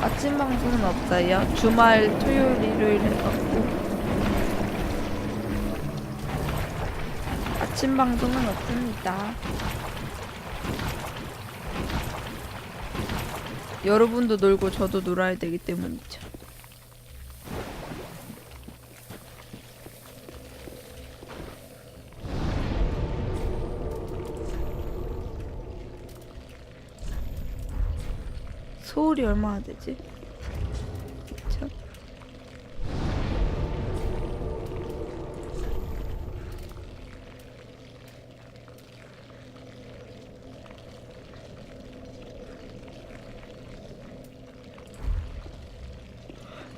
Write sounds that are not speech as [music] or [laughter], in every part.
아침 방송은 없어요. 주말 토요일 일요일 해갖고 아침 방송은 없습니다. 여러분도 놀고 저도 놀아야 되기 때문이죠. 서울이 얼마나 되지? 참.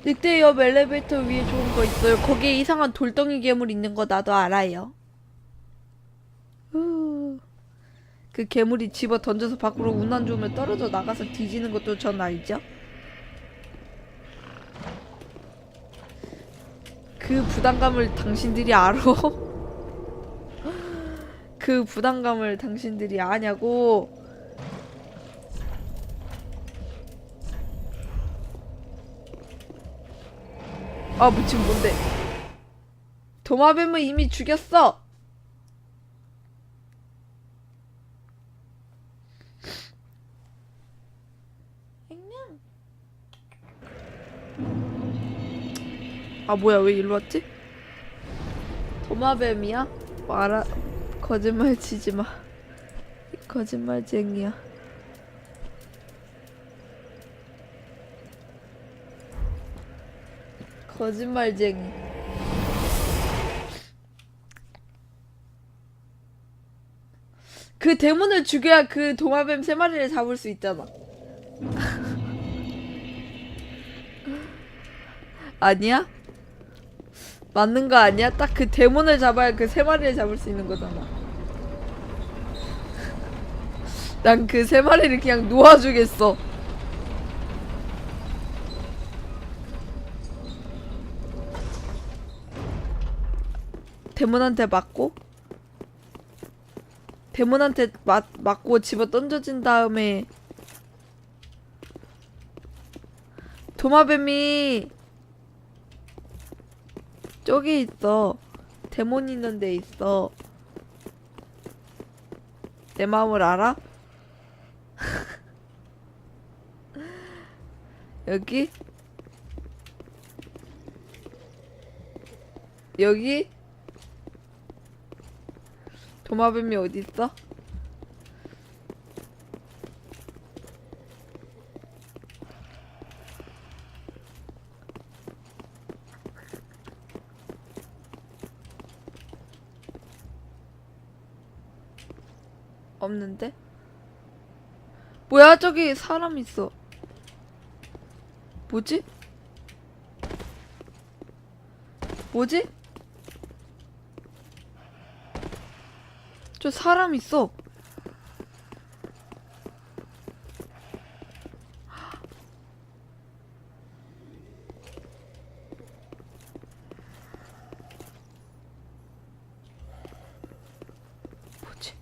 늑대옆 엘리베이터 위에 좋은 거 있어요. 거기에 이상한 돌덩이 괴물 있는 거 나도 알아요. 후. 그 괴물이 집어 던져서 밖으로 운 안 좋으면 떨어져 나가서 뒤지는 것도 전 알죠. 그 부담감을 당신들이 알아? [laughs] 그 부담감을 당신들이 아냐고. 아, 뭐 지금 뭔데? 도마뱀을 이미 죽였어. 아 뭐야 왜 일로 왔지? 도마뱀이야? 말아 거짓말 치지 마. 거짓말쟁이야. 거짓말쟁이. 그 대문을 죽여야 그 도마뱀 세 마리를 잡을 수 있잖아. 아니야? 맞는 거 아니야? 딱 그 데몬을 잡아야 그 세 마리를 잡을 수 있는 거잖아. [laughs] 난 그 세 마리를 그냥 놓아주겠어. 데몬한테 맞고 데몬한테 맞, 맞고 집어 던져진 다음에 도마뱀이 저기 있어. 데몬 있는 데 있어. 내 마음을 알아? [laughs] 여기? 여기? 도마뱀이 어디 있어? 없는데? 뭐야 저기 사람 있어. 뭐지? 뭐지? 저 사람 있어. 뭐지?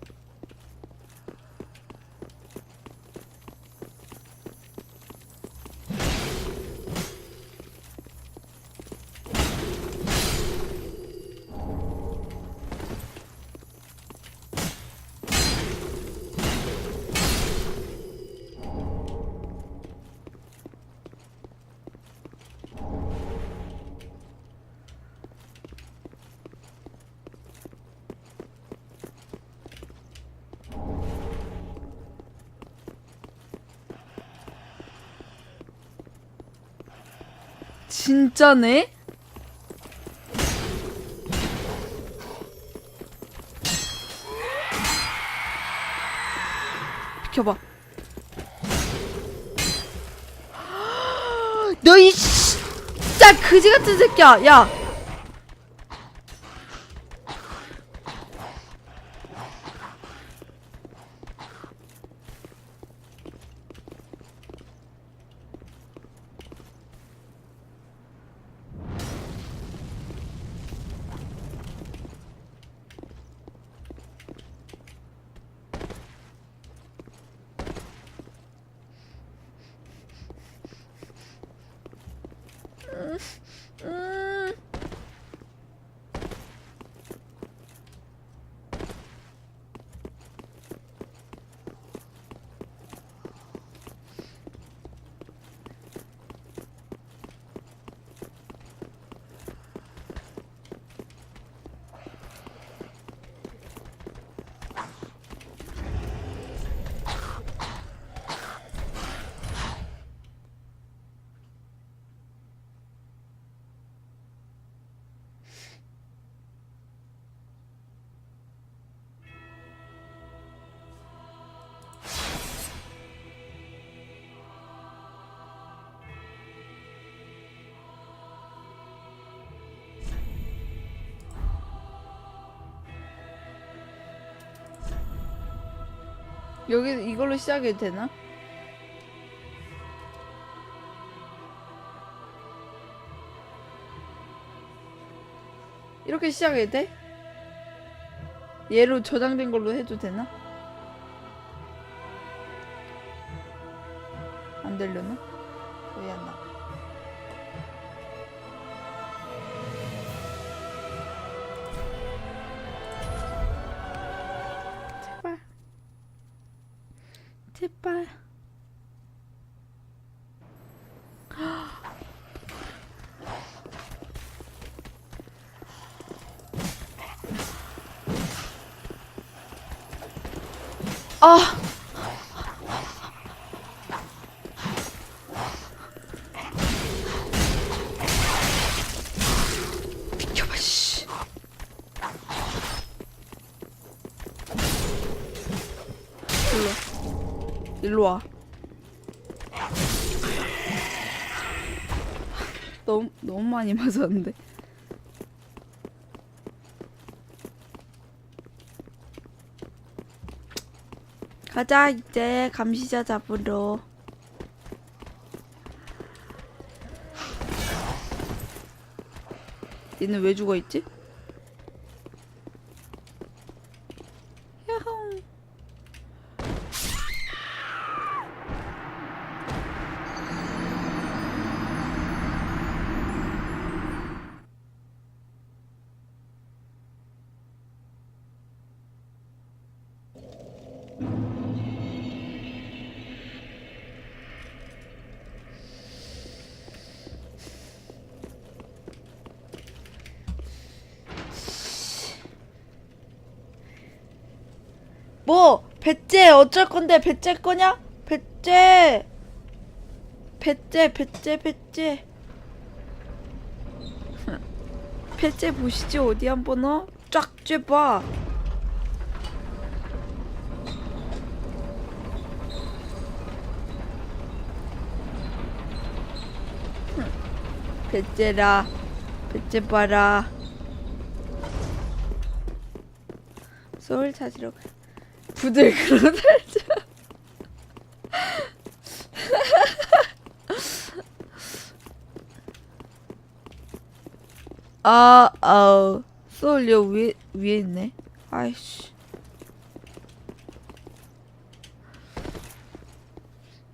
진짜네? 비켜봐. [gasps] 너이 진짜 그지 같은 새끼야. 야. Uh, 여기 이걸로 시작해도 되나? 이렇게 시작해도 돼? 얘로 저장된 걸로 해도 되나? 안 되려나? 아. 비켜봐 씨. 일로 일로 와. 너무 너무 많이 [laughs] 맞았는데. 가자 이제 감시자 잡으러. 얘는 왜 죽어 있지? 어쩔 건데? 배째 거냐? 배째. 배째 배째 배째. 배째 보시지 어디 한번 어? 쫙 쬐봐. 배째라. 배째 봐라. 소울 찾으러 가 부들 그러달자 아, 아우. 소울 여 위에 위에 있네. 아이씨.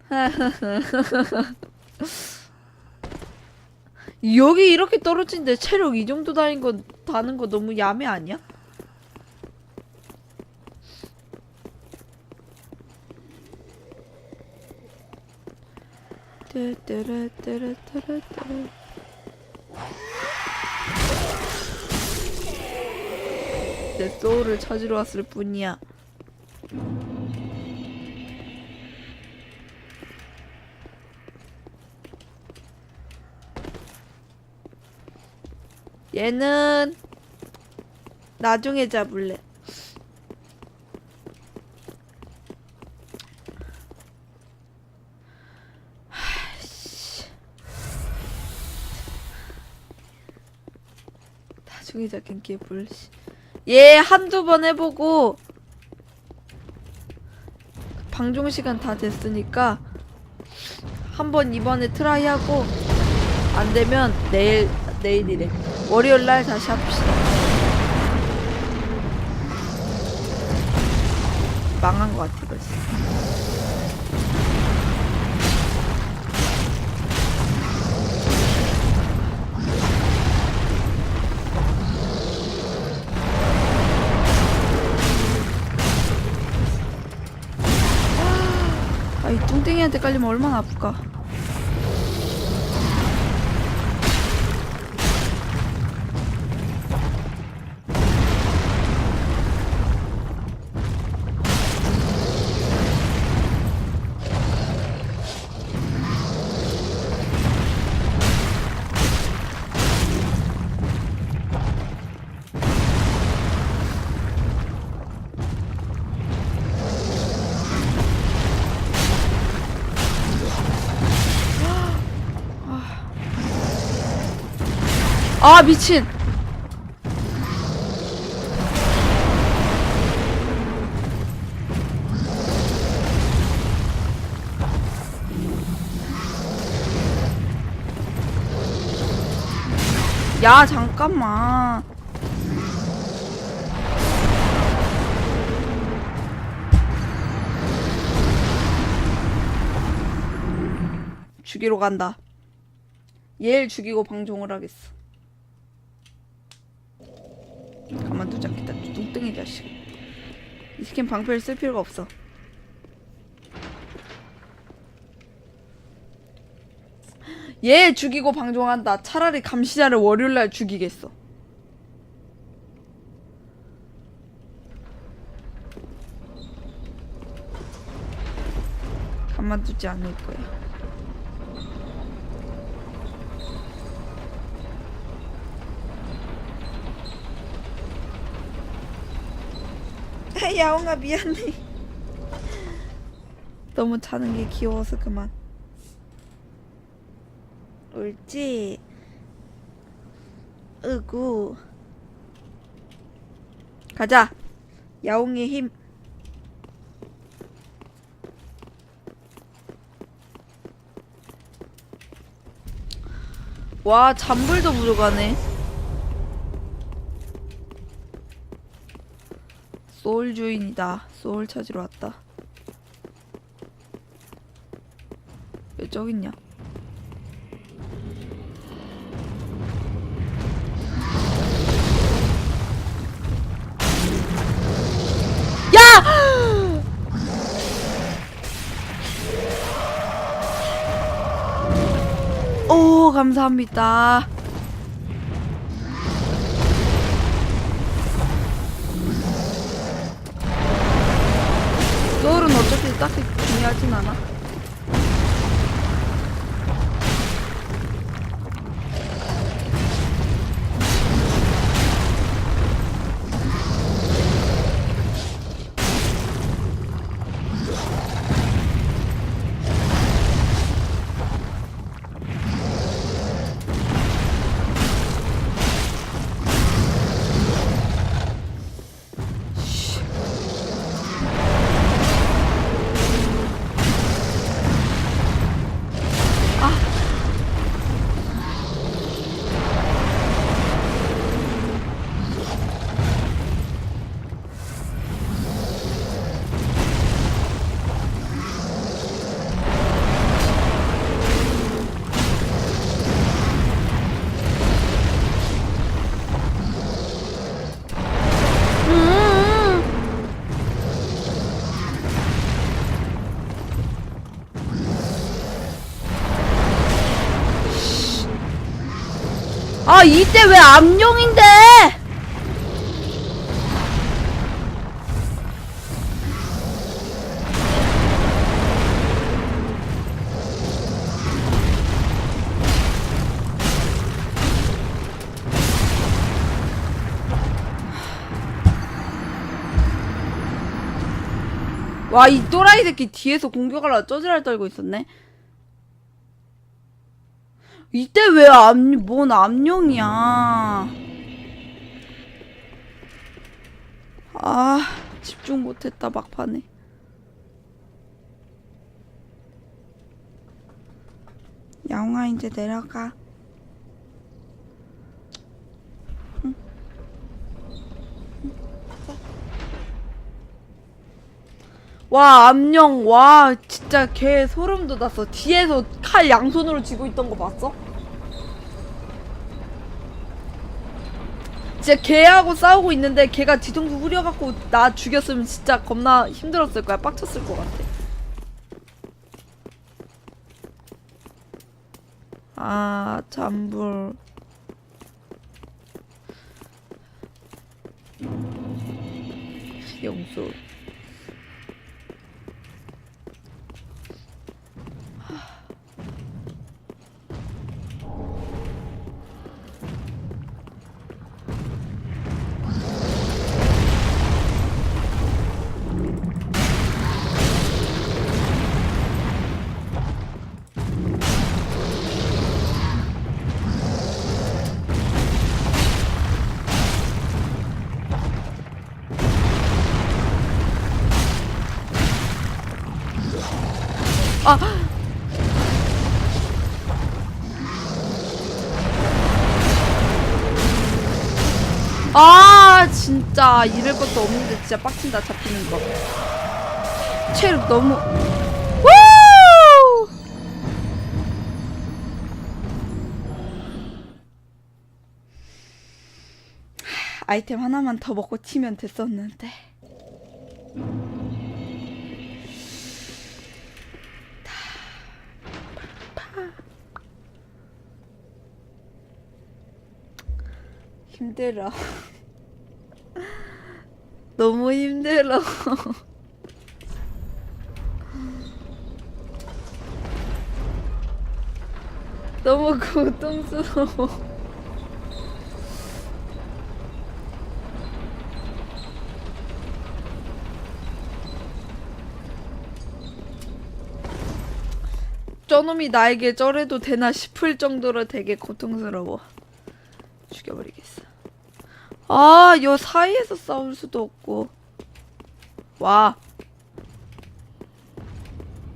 [laughs] 여기 이렇게 떨어진데 체력 이 정도 다닌 거 다는 거 너무 야매 아니야? 뚜뚜루뚜루뚜루뚜루. 내 소울을 찾으러 왔을 뿐이야. 얘는 나중에 잡을래. 나중에 잡힌 개뿔. 씨. 얘 한두 번 해보고 방종 시간 다 됐으니까 한 번 이번에 트라이 하고 안 되면 내일 내일이래. 월요일 날 다시 합시다. 망한 것 같아 이거 이 뚱땡이한테 깔리면 얼마나 아플까. 아 미친. 야 잠깐만. 죽이러 간다. 얘를 죽이고 방종을 하겠어. 가만두지 않겠다 뚱뚱이 자식 이 스킨 방패를 쓸 필요가 없어 얘 죽이고 방종한다. 차라리 감시자를 월요일날 죽이겠어. 가만두지 않을 거야. 아, [laughs] 야옹아 미안해. 너무 자는 게 귀여워서 그만. 옳지. 으구. 가자. 야옹의 힘. 와, 잔불도 부족하네. 소울 주인이다. 소울 찾으러 왔다. 왜 저기 있냐? 야! [gasps] 오, 감사합니다. 소울은 어차피 딱히 중요하진 않아. 이때 왜 암용인데? 와 이 또라이 새끼 뒤에서 공격하려 쪼지랄 떨고 있었네. 이때 왜 암, 뭔 암용이야. 아, 집중 못했다, 막판에. 양아, 이제 내려가. 와, 암용, 와, 진짜 걔 소름 돋았어. 뒤에서 칼 양손으로 쥐고 있던 거 봤어? 진짜 걔하고 싸우고 있는데 걔가 뒤통수 후려갖고 나 죽였으면 진짜 겁나 힘들었을 거야. 빡쳤을 것 같아. 아, 잠불. 영수. 아 진짜. 이럴 것도 없는데 진짜 빡친다 잡히는 거. 체력 너무. 아이템 하나만 더 먹고 튀면 됐었는데 힘들어 [laughs] 너무 힘들어. [laughs] 너무 고통스러워. 저놈이 나에게 쩔해도 되나 싶을 정도로 되게 고통스러워. 죽여버리겠어. 아, 요 사이에서 싸울 수도 없고. 와.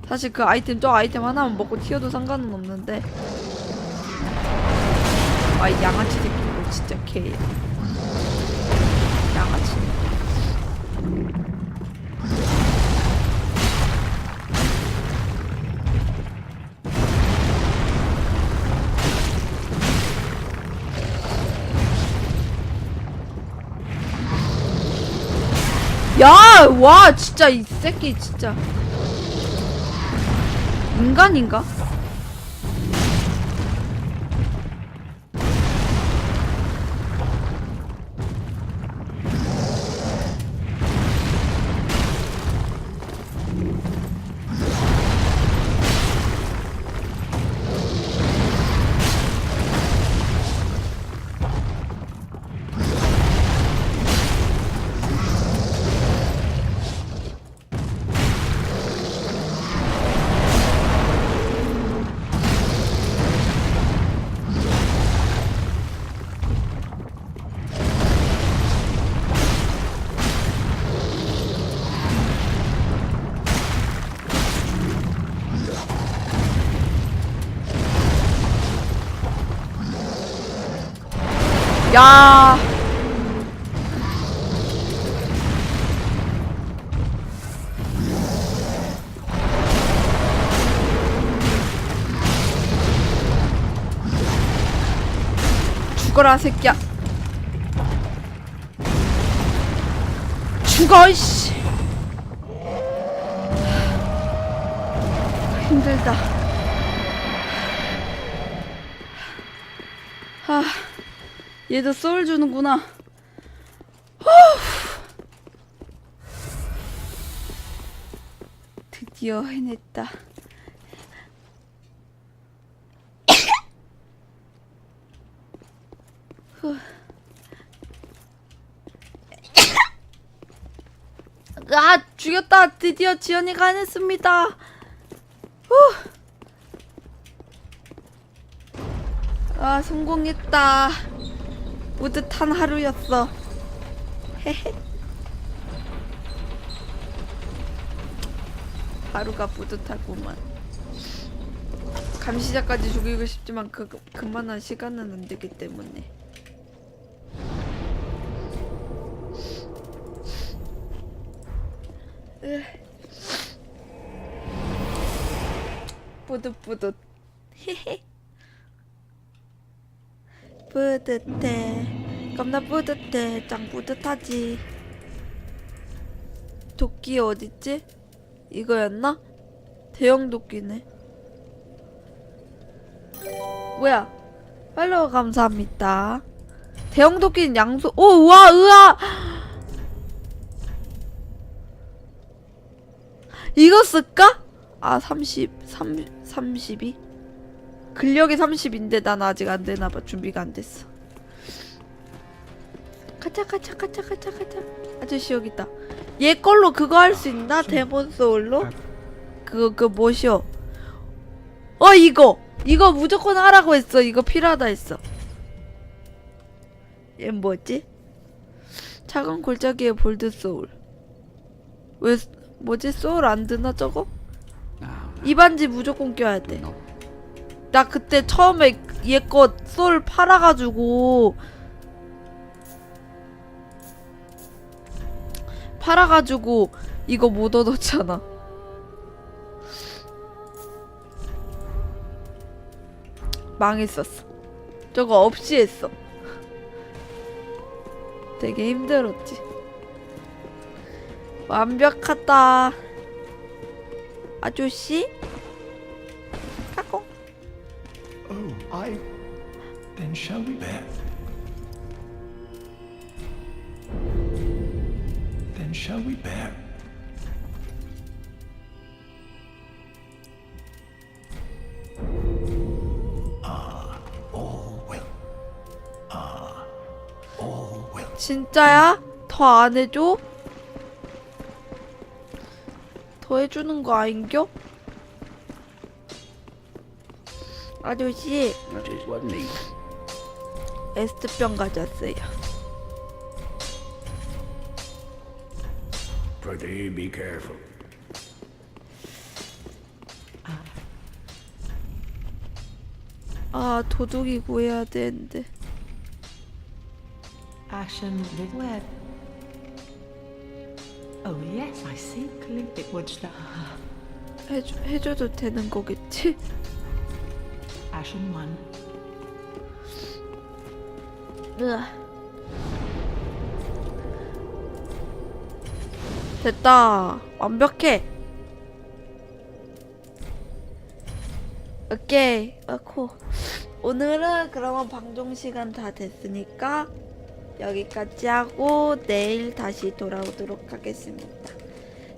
사실 그 아이템, 저 아이템 하나만 먹고 튀어도 상관은 없는데. 아, 이 양아치 새끼 이거 진짜 개. 야, 와, 진짜 이 새끼 진짜 인간인가? 야. 죽어라 새끼야. 죽어 이씨. 힘들다. 아. 얘도 소울 주는구나. 후. 드디어 해냈다. 후. 아 죽였다. 드디어 지연이가 해냈습니다. 후. 아 성공했다. 뿌듯한 하루였어. 헤헤. 하루가 뿌듯하구만. 감시자까지 죽이고 싶지만 그 그만한 시간은 안 되기 때문에. 으. 뿌듯뿌듯. 헤헤. 뿌듯해. 겁나 뿌듯해. 짱 뿌듯하지. 도끼 어딨지? 이거였나? 대형 도끼네. 뭐야? 팔로우 감사합니다. 대형 도끼는 양소 오와 으아 이거 쓸까? 아 30, 30, 32 근력이 30인데 난 아직 안 되나봐. 준비가 안 됐어. 가자 가자 가자 가자 가자. 아저씨 여기 있다. 얘 걸로 그거 할 수 있나? 데몬 소울로? 그거 그 뭐시오? 어 이거. 이거 무조건 하라고 했어. 이거 필요하다 했어. 얘 뭐지? 작은 골짜기의 볼드 소울. 왜 뭐지? 소울 안 드나 저거? 이 반지 무조건 껴야 돼 나 그때 처음에 얘거솔 팔아가지고 팔아가지고 이거 못 얻었잖아. 망했었어. 저거 없이 했어. 되게 힘들었지. 완벽하다. 아저씨? 진짜야? 더 안 해줘? 더 해주는 거 아닌겨? 아저씨. 에스트병 가져왔어요. Pretty be careful. 아 도둑이 구해야 되는데 With web. Oh yes, I see. Clippic wood star. 해줘, 해줘도 되는 거겠지? Ashen one. 으아. 됐다. 완벽해. 오케이. 아 코. 오늘은 그러면 방송 시간 다 됐으니까 여기까지 하고 내일 다시 돌아오도록 하겠습니다.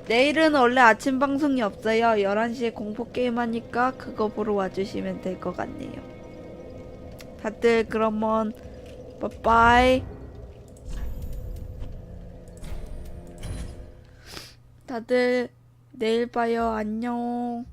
내일은 원래 아침 방송이 없어요. 11시에 공포 게임 하니까 그거 보러 와주시면 될 것 같네요. 다들 그러면 빠빠이. 다들 내일 봐요. 안녕.